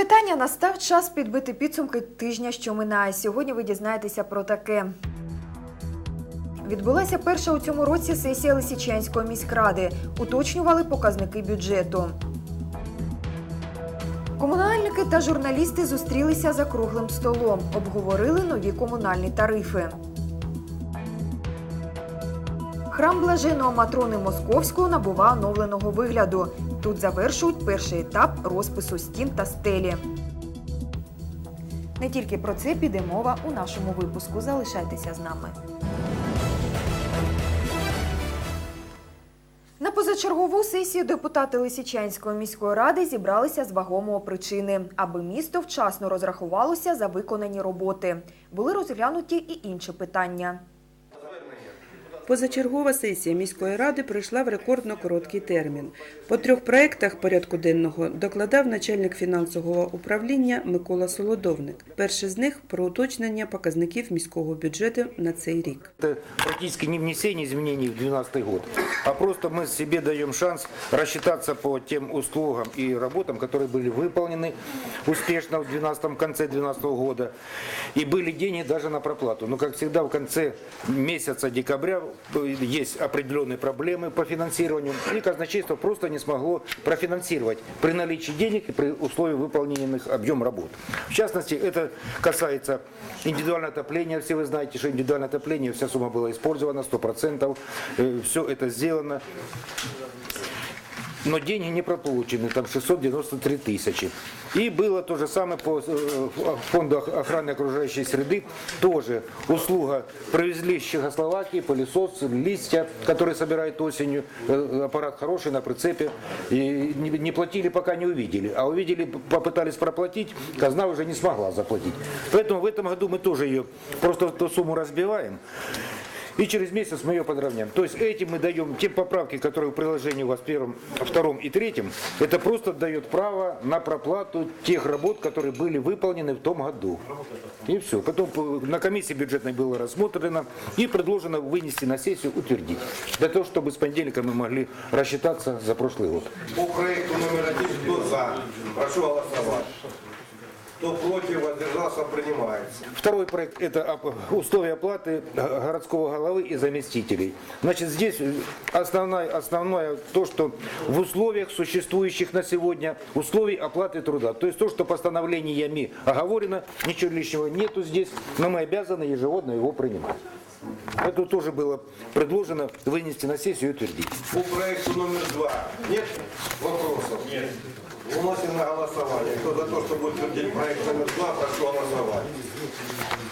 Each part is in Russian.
вітання. Настав час підбити підсумки тижня, що минає. Сьогодні ви дізнаєтеся про таке. Відбулася перша у цьому році сесія Лисичанської міськради. Уточнювали показники бюджету. Комунальники та журналісти зустрілися за круглим столом. Обговорили нові комунальні тарифи. Храм блаженого Матрони Московського набуває оновленого вигляду. Тут завершують перший етап розпису стін та стелі. Не тільки про це піде мова у нашому випуску. Залишайтеся з нами. На позачергову сесію депутати Лисичанської міської ради зібралися з вагомого причини, аби місто вчасно розрахувалося за виконані роботи. Були розглянуті і інші питання. Позачергова сесія міської ради пройшла в рекордно короткий термін. По трьох проєктах порядку денного докладав начальник фінансового управління Микола Солодовник. Перший з них про уточнення показників міського бюджету на цей рік. Это практически не внесение изменений в 2012 год, а просто мы себе даем шанс рассчитаться по тем услугам и работам, которые были выполнены успешно в 12 конце 2012 года. И были деньги даже на проплату. Но, как всегда, в конце месяца декабря есть определенные проблемы по финансированию. И казначейство просто не смогло профинансировать при наличии денег и при условии выполненных объем работ. В частности, это касается индивидуального отопления. Все вы знаете, что индивидуальное отопление, вся сумма была использована, 100%. Э, Все это сделано. Но деньги не проплачены, там 693 тысячи. И было то же самое по э, фонду ох- охраны окружающей среды. Тоже услуга привезли с Чехословакии, пылесос, листья, которые собирают осенью. Э, Аппарат хороший на прицепе. И не платили, пока не увидели. А увидели, попытались проплатить, казна уже не смогла заплатить. Поэтому в этом году мы тоже ее просто эту сумму разбиваем. И через месяц мы ее подровняем. То есть этим мы даем те поправки, которые в приложении у вас первом, втором и третьем, это просто дает право на проплату тех работ, которые были выполнены в том году. И все. Потом на комиссии бюджетной было рассмотрено и предложено вынести на сессию, утвердить. Для того, чтобы с понедельника мы могли рассчитаться за прошлый год. По проекту номер один, кто за? Прошу голосовать. Кто против, воздержался, принимается. Второй проект – это условия оплаты г- городского головы и заместителей. Значит, здесь основное, основное то, что в условиях существующих на сегодня условий оплаты труда. То есть то, что постановлениями оговорено, ничего лишнего нету здесь, но мы обязаны ежегодно его принимать. Это тоже было предложено вынести на сессию и утвердить. По проекту номер два нет вопросов? Нет. Выносим на голосование. Кто за то, чтобы утвердить проект номер два, прошу голосовать.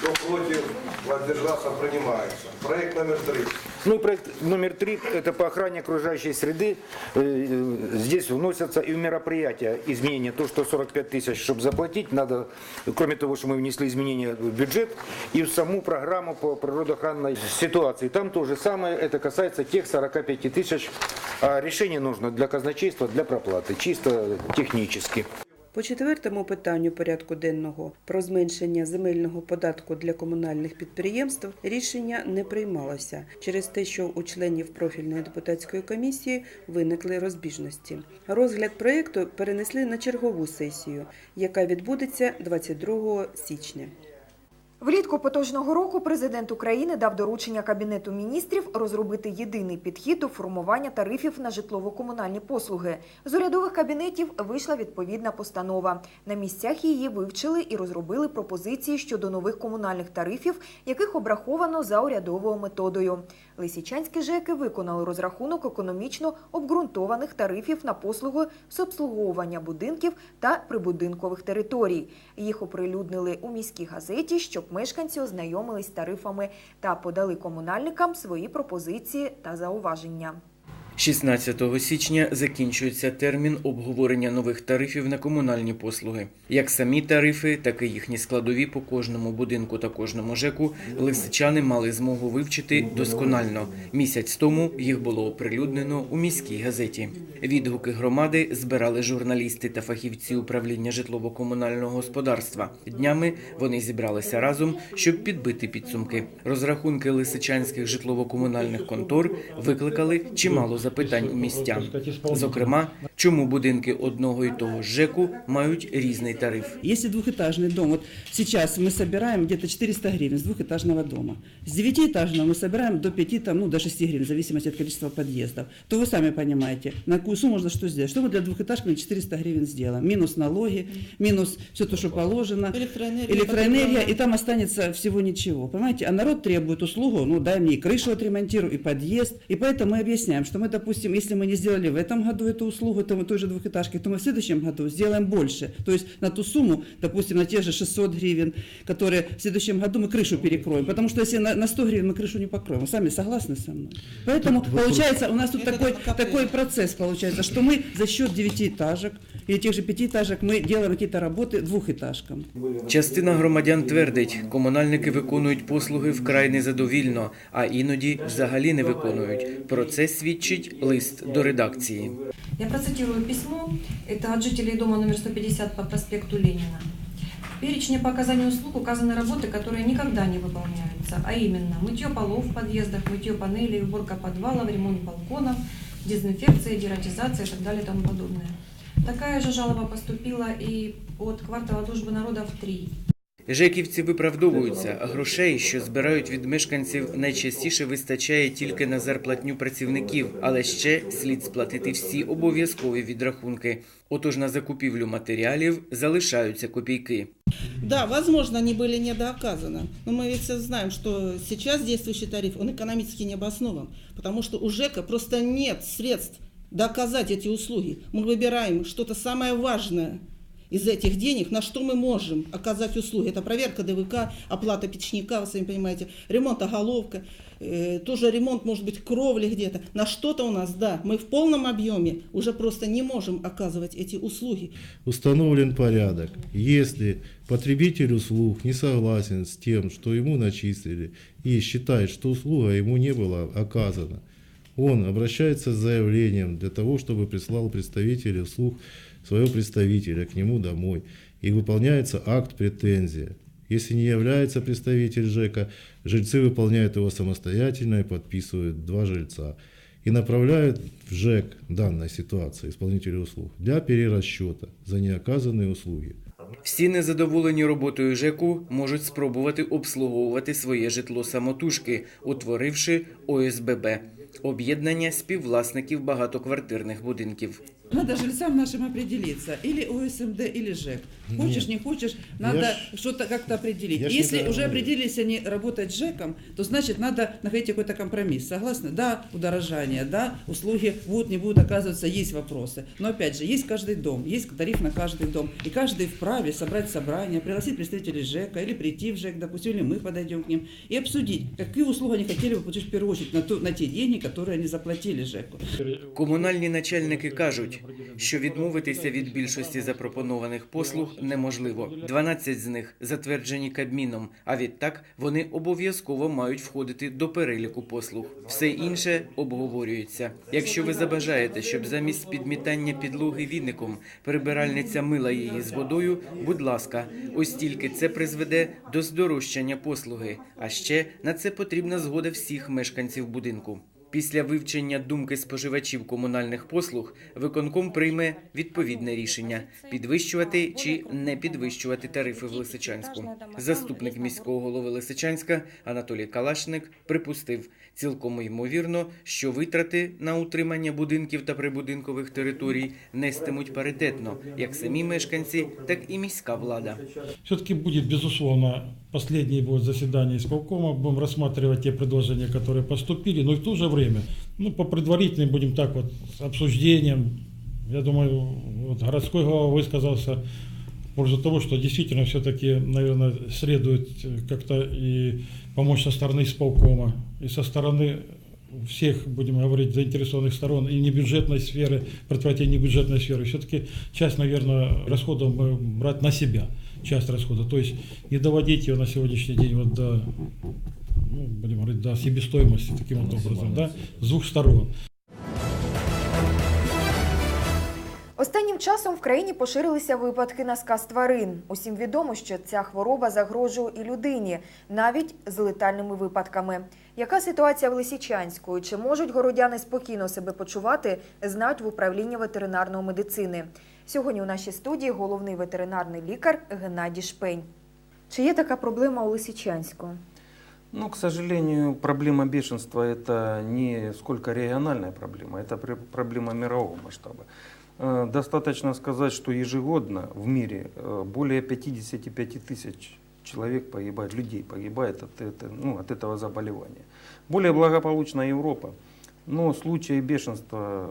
Кто против, воздержался, принимается. Проект номер три. Ну и проект номер три – это по охране окружающей среды. Э, э, Здесь вносятся и в мероприятия изменения. То, что 45 тысяч, чтобы заплатить, надо, кроме того, что мы внесли изменения в бюджет, и в саму программу по природоохранной ситуации. Там то же самое, это касается тех 45 тысяч. А решение нужно для казначейства, для проплаты, чисто технически. По четвертому питанню порядку денного про зменшення земельного податку для комунальних підприємств рішення не приймалося через те, що у членів профільної депутатської комісії виникли розбіжності. Розгляд проєкту перенесли на чергову сесію, яка відбудеться 22 січня. Влітку поточного року президент України дав доручення Кабінету міністрів розробити єдиний підхід до формування тарифів на житлово-комунальні послуги. З урядових кабінетів вийшла відповідна постанова. На місцях її вивчили і розробили пропозиції щодо нових комунальних тарифів, яких обраховано за урядовою методою. Лисичанські ЖЕКи виконали розрахунок економічно обґрунтованих тарифів на послуги з обслуговування будинків та прибудинкових територій. Їх оприлюднили у міській газеті, щоб мешканці ознайомились з тарифами та подали комунальникам свої пропозиції та зауваження. 16 січня закінчується термін обговорення нових тарифів на комунальні послуги. Як самі тарифи, так і їхні складові по кожному будинку та кожному ЖЕКу лисичани мали змогу вивчити досконально. Місяць тому їх було оприлюднено у міській газеті. Відгуки громади збирали журналісти та фахівці управління житлово-комунального господарства. Днями вони зібралися разом, щоб підбити підсумки. Розрахунки лисичанських житлово-комунальних контор викликали чимало запитань. запитань у містян. Зокрема, чому будинки одного і того ж ЖЕКу мають різний тариф. Если двухэтажный дом, вот сейчас мы собираем где-то 400 гривен с двухэтажного дома. С девятиэтажного мы собираем до 5, там, ну, до 6 гривен, в зависимости от количества подъездов. То вы сами понимаете, на какую сумму можно что сделать. Что мы для двухэтажки на 400 гривен сделаем? Минус налоги, минус все то, что положено. Электроэнергия. Электроэнергия, и там останется всего ничего. Понимаете? А народ требует услугу, ну дай мне и крышу отремонтирую, и подъезд. И поэтому мы объясняем, что мы, допустим, если мы не сделали в этом году эту услугу, то мы той же двухэтажки, то мы в следующем году сделаем больше. То есть на ту сумму, допустим, на те же 600 гривен, которые в следующем году мы крышу перекроем. Потому что если на, на 100 гривен мы крышу не покроем. Вы сами согласны со мной? Поэтому получается, у нас тут Это такой, как КП. такой процесс получается, что мы за счет девятиэтажек или тех же пятиэтажек мы делаем какие-то работы двухэтажкам. Частина громадян твердить, комунальники виконують послуги вкрай незадовільно, а іноді взагалі не виконують. Про це свідчить лист до редакції. Я процитирую письмо. Это от жителей дома номер 150 по проспекту Ленина. В перечне по оказанию услуг указаны работы, которые никогда не выполняются, а именно мытье полов в подъездах, мытье панелей, уборка подвалов, ремонт балконов, дезинфекция, дератизация и так далее и тому подобное. Такая же жалоба поступила и от квартала Дружбы народов 3. Жеківці виправдовуються, а грошей, що збирають від мешканців, найчастіше вистачає тільки на зарплатню працівників, але ще слід сплатити всі обов'язкові відрахунки. Отож на закупівлю матеріалів залишаються копійки. Да, возможно, они были недооказаны. Но мы ведь все знаем, что сейчас действующий тариф, он экономически не обоснован. Потому что у ЖЭКа просто нет средств доказать эти услуги. Мы выбираем что-то самое важное из этих денег, на что мы можем оказать услуги. Это проверка ДВК, оплата печника, вы сами понимаете, ремонт оголовка, э, тоже ремонт, может быть, кровли где-то. На что-то у нас, да, мы в полном объеме уже просто не можем оказывать эти услуги. установлен порядок. Если потребитель услуг не согласен с тем, что ему начислили, и считает, что услуга ему не была оказана, он обращается с заявлением для того, чтобы прислал представитель услуг своего представителя к нему домой, и выполняется акт претензия. Если не является представитель ЖЭКа, жильцы выполняют его самостоятельно и подписывают два жильца. И направляют в ЖЭК данной ситуации исполнителя услуг для перерасчета за неоказанные услуги. Всі незадоволені роботою ЖЕКу можуть спробувати обслуговувати своє житло самотужки, утворивши ОСББ – об'єднання співвласників багатоквартирних будинків. Надо жильцам нашим определиться. Или ОСМД, или ЖЭК. Хочешь, не хочешь, надо ж- что-то как-то определить. я ж Если не уже говорю. определились они работать с ЖЭКом, то значит надо находить какой-то компромисс. Согласны? Да, удорожание, да, услуги будут, не будут оказываться, есть вопросы. Но опять же, есть каждый дом, есть тариф на каждый дом. И каждый вправе собрать собрание, пригласить представителей ЖЭКа, или прийти в ЖЭК, допустим, или мы подойдем к ним, и обсудить, какие услуги они хотели бы получить в первую очередь на, ту- на те деньги, которые они заплатили ЖЭКу. Комунальні начальники кажуть, що відмовитися від більшості запропонованих послуг неможливо. 12 з них затверджені Кабміном, а відтак вони обов'язково мають входити до переліку послуг. Все інше обговорюється. Якщо ви забажаєте, щоб замість підмітання підлоги віником прибиральниця мила її з водою, будь ласка, ось тільки це призведе до здорожчання послуги. А ще на це потрібна згода всіх мешканців будинку. Після вивчення думки споживачів комунальних послуг виконком прийме відповідне рішення підвищувати чи не підвищувати тарифи в Лисичанську. Заступник міського голови Лисичанська Анатолій Калашник припустив цілком ймовірно, що витрати на утримання будинків та прибудинкових територій нестимуть паритетно як самі мешканці, так і міська влада. Все-таки будет, безусловно, последнее будет заседание исполкома, будем рассматривать те предложения, которые поступили, но и в то же время, ну, по предварительным будем так вот, с обсуждением, я думаю, вот городской глава высказался в пользу того, что действительно все-таки, наверное, следует э, как-то и помочь со стороны исполкома, и со стороны всех, будем говорить, заинтересованных сторон, и небюджетной сферы, предприятия небюджетной сферы. Все-таки часть, наверное, расходов мы брать на себя, часть расхода. То есть не доводить ее на сегодняшний день вот до, ну, будем говорить, до себестоимости таким вот образом, да, с двух сторон. Останнім часом в країні поширилися випадки на сказ тварин. Усім відомо, що ця хвороба загрожує і людині, навіть з летальними випадками. Яка ситуація в Лисичанську? Чи можуть городяни спокійно себе почувати, знають в управлінні ветеринарної медицини. Сьогодні у нашій студії головний ветеринарний лікар Геннадій Шпень. Чи є така проблема у Лисичанську? Ну, к сожалению, проблема бешенства – это не сколько региональная проблема, это пр- проблема мирового масштаба. Э, Достаточно сказать, что ежегодно в мире э, более 55 тысяч человек погибает, людей погибает от, это- ну, от этого заболевания. Более благополучная Европа, но случаи бешенства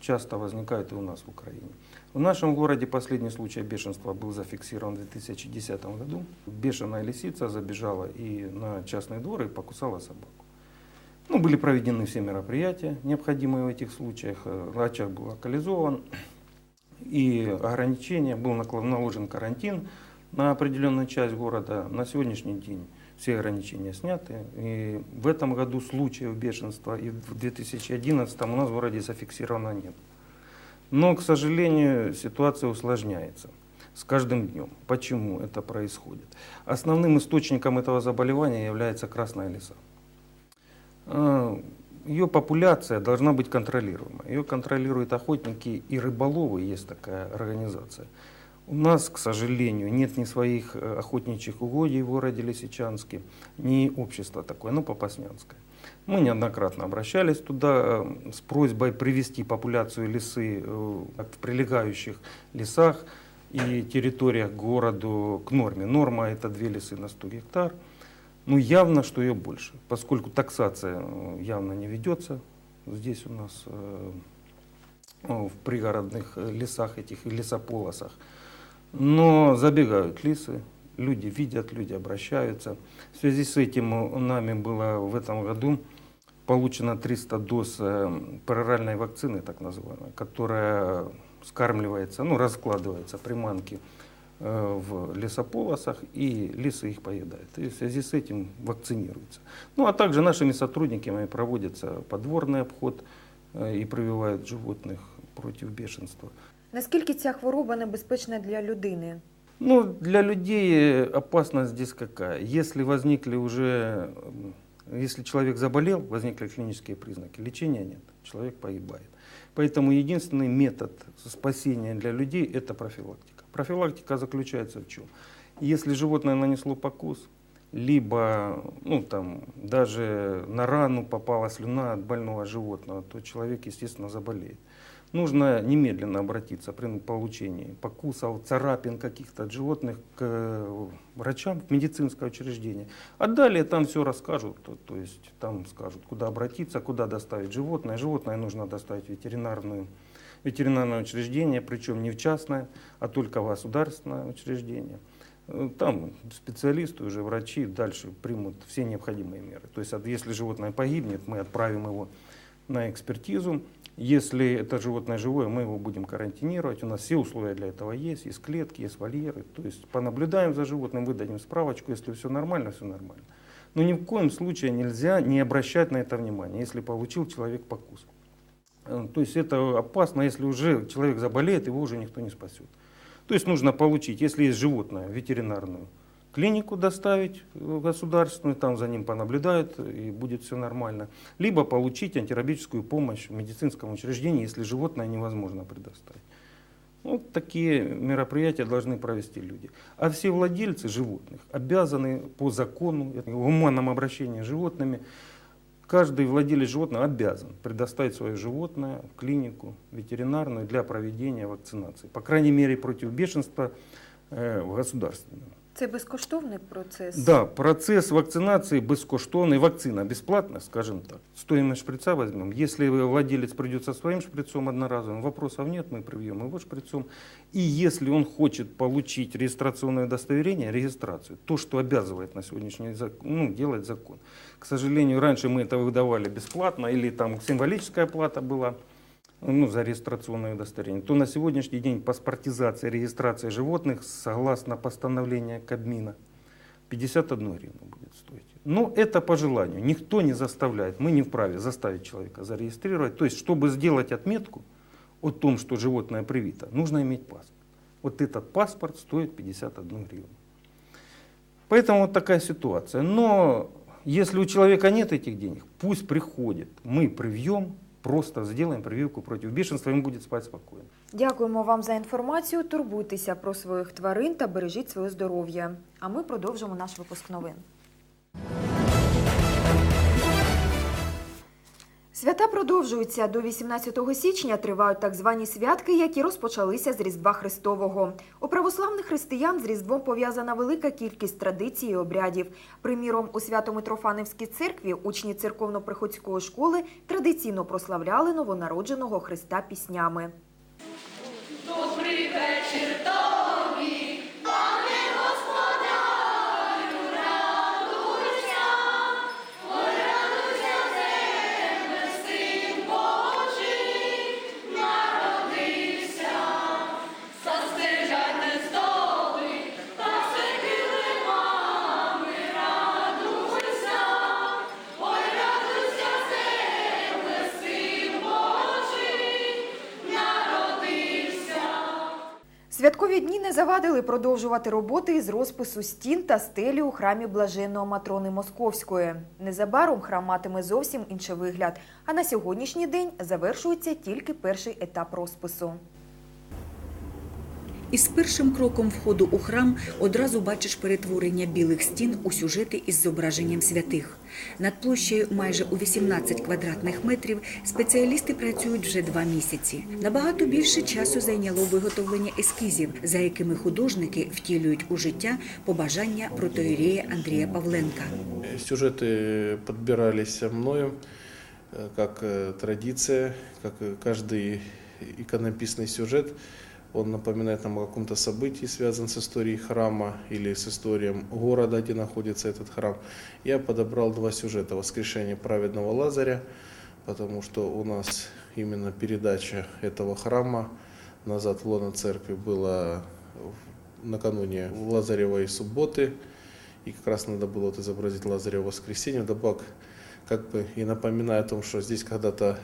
часто возникают и у нас в Украине. В нашем городе последний случай бешенства был зафиксирован в 2010 году. Бешеная лисица забежала и на частный двор и покусала собаку. Ну, были проведены все мероприятия, необходимые в этих случаях. Э, Очаг был локализован и ограничения, был наложен карантин на определенную часть города. На сегодняшний день все ограничения сняты. И в этом году случаев бешенства и в 2011 у нас в городе зафиксировано нет. Но, к сожалению, ситуация усложняется с каждым днем. Почему это происходит? Основным источником этого заболевания является красная лиса. Э, Ее популяция должна быть контролируемой. Ее контролируют охотники и рыболовы, есть такая организация. У нас, к сожалению, нет ни своих э, охотничьих угодий в городе Лисичанске, ни общества такое, ну, Попаснянское. Мы неоднократно обращались туда э, с просьбой привести популяцию лисы в прилегающих лесах и территориях к городу к норме. Норма это две лисы на 100 гектар. Ну, явно, что ее больше, поскольку таксация э, явно не ведется здесь у нас э, в пригородных э, лесах, этих лесополосах. Но забегают лисы, люди видят, люди обращаются. В связи с этим у нами было в этом году получено 300 доз пароральной вакцины, так называемой, которая скармливается, ну, раскладывается приманки э, в лесополосах, и лисы их поедают. И в связи с этим вакцинируются. Ну, а также нашими сотрудниками проводится подворный обход э, и прививают животных против бешенства. Наскільки ця хвороба небезпечна для людини? Ну, для людей опасность здесь какая? Если возникли уже, если человек заболел, возникли клинические признаки, лечения нет, человек погибает. Поэтому единственный метод спасения для людей – это профилактика. Профилактика заключается в чем? Если животное нанесло покус, либо ну, там, даже на рану попала слюна от больного животного, то человек, естественно, заболеет. Нужно немедленно обратиться при получении покусов, царапин каких-то от животных к э, врачам в медицинское учреждение. А далее там все расскажут, то, то есть там скажут, куда обратиться, куда доставить животное. Животное нужно доставить в ветеринарную, ветеринарное учреждение, причем не в частное, а только в государственное учреждение. Э, Там специалисты, уже врачи дальше примут все необходимые меры. То есть если животное погибнет, мы отправим его на экспертизу. Если это животное живое, мы его будем карантинировать. У нас все условия для этого есть. Есть клетки, есть вольеры. То есть понаблюдаем за животным, выдадим справочку. Если все нормально, все нормально. Но ни в коем случае нельзя не обращать на это внимание, если получил человек покус. Э, То есть это опасно, если уже человек заболеет, его уже никто не спасет. То есть нужно получить, если есть животное, ветеринарную клинику доставить в государственную, там за ним понаблюдают и будет все нормально. Либо получить антирабическую помощь в медицинском учреждении, если животное невозможно предоставить. Вот такие мероприятия должны провести люди. А все владельцы животных обязаны по закону, гуманном обращении с животными, каждый владелец животного обязан предоставить свое животное в клинику ветеринарную для проведения вакцинации. По крайней мере, против бешенства э, в государственном. Це безкоштовний процес. Да, процесс вакцинации бескоштовный, вакцина бесплатная, скажем так. Стоимость шприца возьмем. Если владелец придет со своим шприцом одноразовым, вопросов нет, мы привьем его шприцом. И если он хочет получить регистрационное удостоверение, регистрацию, то, что обязывает на сегодняшний день ну, делать закон. К сожалению, раньше мы это выдавали бесплатно, или там символическая плата была ну, за регистрационное удостоверение, то на сегодняшний день паспортизация, регистрация животных, согласно постановлению Кабмина, 51 гривну будет стоить. Но это по желанию. Никто не заставляет. Мы не вправе заставить человека зарегистрировать. То есть, чтобы сделать отметку о том, что животное привито, нужно иметь паспорт. Вот этот паспорт стоит 51 гривну. Поэтому вот такая ситуация. Но если у человека нет этих денег, пусть приходит. Мы привьем, просто сделаем прививку против бешенства, ему будет спать спокойно. Дякуємо вам за інформацію. Турбуйтеся про своїх тварин та бережіть своє здоров'я. А ми продовжимо наш випуск новин. Свята продовжуються. До 18 січня тривають так звані святки, які розпочалися з Різдва Христового. У православних християн з Різдвом пов'язана велика кількість традицій і обрядів. Приміром, у Свято-Митрофанівській церкві учні церковно-приходської школи традиційно прославляли новонародженого Христа піснями. Святкові дні не завадили продовжувати роботи із розпису стін та стелі у храмі Блаженного Матрони Московської. Незабаром храм матиме зовсім інший вигляд, а на сьогоднішній день завершується тільки перший етап розпису. Із першим кроком входу у храм одразу бачиш перетворення білих стін у сюжети із зображенням святих. Над площею майже у 18 квадратних метрів спеціалісти працюють вже два місяці. Набагато більше часу зайняло виготовлення ескізів, за якими художники втілюють у життя побажання протоїрея Андрія Павленка. Сюжеты подбирались мною э, как э, традиция, как э, каждый иконописный сюжет, Он напоминает нам о каком-то событии, связанном с историей храма или с историей города, где находится этот храм. Я подобрал два сюжета. «Воскрешение праведного Лазаря», потому что у нас именно передача этого храма назад в лоно церкви была накануне Лазаревой субботы, и как раз надо было вот изобразить Лазарево воскресенье. Вдобавок, как бы и напоминая о том, что здесь когда-то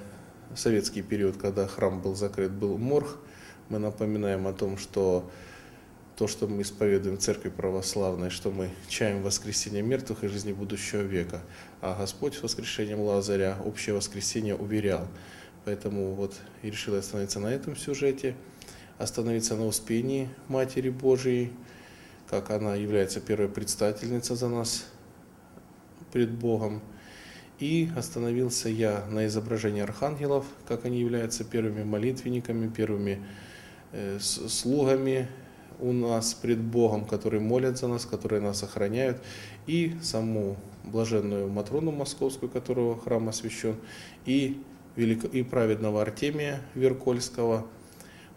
советский период, когда храм был закрыт, был морг, мы напоминаем о том, что то, что мы исповедуем церкви православной, что мы чаем воскресение мертвых и жизни будущего века. А Господь с воскрешением Лазаря общее воскресение уверял. Поэтому вот и решил остановиться на этом сюжете, остановиться на Успении Матери Божией, как она является первой предстательницей за нас пред Богом. И остановился я на изображении архангелов, как они являются первыми молитвенниками, первыми с- слугами у нас пред Богом, которые молят за нас, которые нас охраняют, и саму блаженную Матрону Московскую, которого храм освящен, и, велико, и праведного Артемия Веркольского,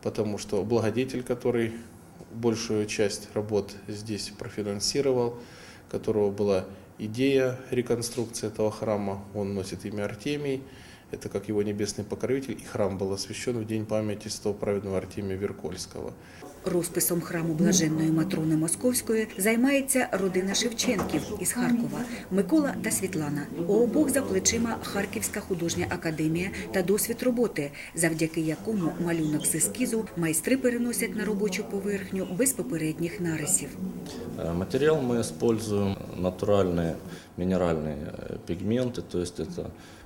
потому что благодетель, который большую часть работ здесь профинансировал, которого была идея реконструкции этого храма, он носит имя Артемий, это как его небесный покровитель, и храм был освящен в день памяти святого праведного Артемия Веркольского. Розписом храму Блаженної Матрони Московської займається родина Шевченків із Харкова Микола та Світлана. У обох за плечима Харківська художня академія та досвід роботи, завдяки якому малюнок з ескізу майстри переносять на робочу поверхню без попередніх нарисів. Э, Материал мы используем натуральные минеральные э, пигменты,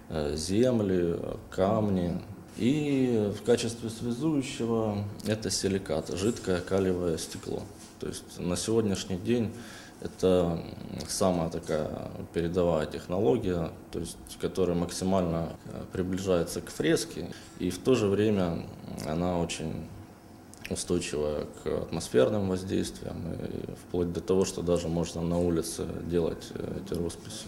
э, земли, камни. И в качестве связующего это силикат, жидкое калиевое стекло. То есть на сегодняшний день это самая такая передовая технология, то есть, которая максимально э, приближается к фреске, и в то же время она очень устойчивая к атмосферным воздействиям, и вплоть до того, что даже можно на улице делать э, эти росписи.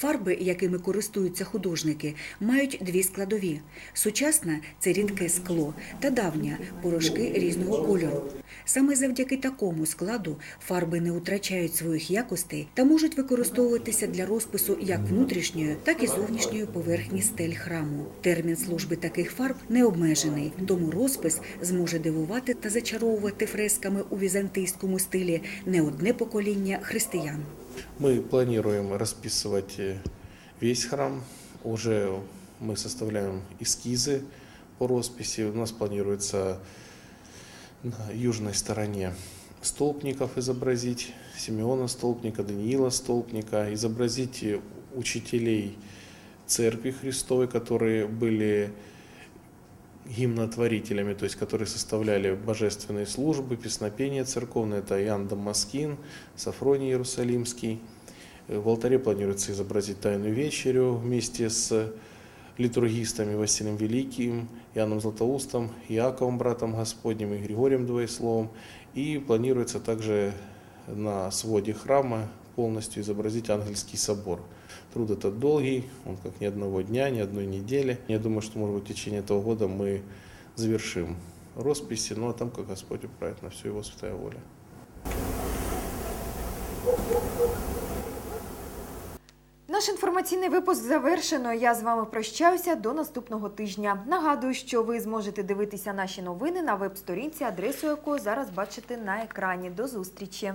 Фарби, якими користуються художники, мають дві складові: сучасна це рідке скло та давня порошки різного кольору. Саме завдяки такому складу фарби не втрачають своїх якостей та можуть використовуватися для розпису як внутрішньої, так і зовнішньої поверхні стель храму. Термін служби таких фарб не обмежений, тому розпис зможе дивувати та зачаровувати фресками у візантийському стилі не одне покоління християн. Мы планируем расписывать э, весь храм. Уже мы составляем эскизы по росписи. У нас планируется на южной стороне столпников изобразить, Симеона Столпника, Даниила Столпника, изобразить э, учителей Церкви Христовой, которые были гимнотворителями, то есть которые составляли божественные службы, песнопения церковные, это Иоанн Дамаскин, Сафроний Иерусалимский. Э, В алтаре планируется изобразить Тайную вечерю вместе с литургистами Василием Великим, Иоанном Златоустом, Иаковом, братом Господним и Григорием Двоесловом. И планируется также на своде храма полностью изобразить ангельский собор. Труд этот долгий, он как ни одного дня, ни одной недели. Я думаю, что, может быть, в течение этого года мы завершим росписи, ну а там, как Господь управит, на все его святая воля. Наш інформаційний випуск завершено. Я з вами прощаюся до наступного тижня. Нагадую, що ви зможете дивитися наші новини на веб-сторінці, адресу якої зараз бачите на екрані. До зустрічі!